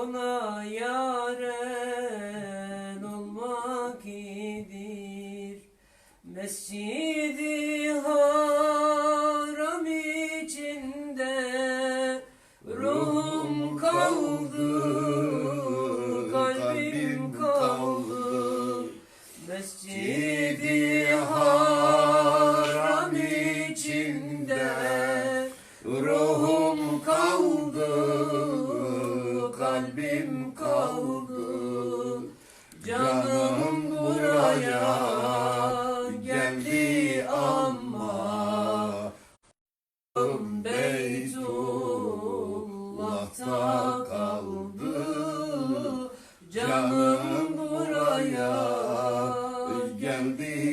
Ona yaren olmak idir Mescidi haram içinde Ruhum kaldı, kalbim kaldı. Mescidi haram içinde Ruhum kaldı Canım buraya geldi ama Beytullah'ta kaldı. Canım buraya geldi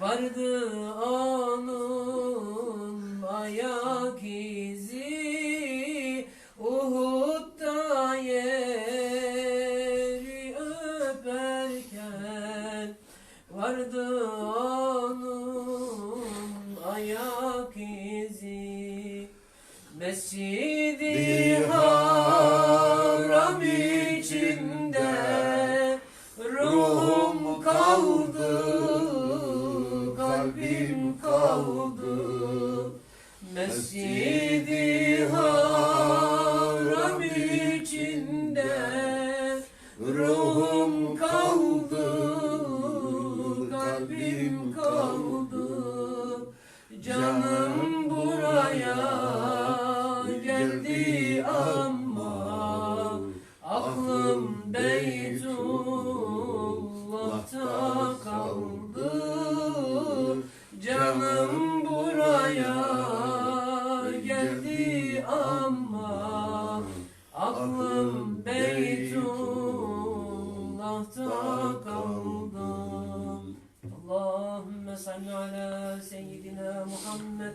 Vardı onun ayak izi Uhud'da yeri öperken Vardı onun ayak izi. Mescidi haram kalbim kaldı. Mescidi haram içinde Ruhum kaldı, kalbim kaldı. Canım buraya geldi ama Aklım Beytullah'ta Aklım Beytullah'ta kaldı. Allahümme salli ala seyyidina Muhammed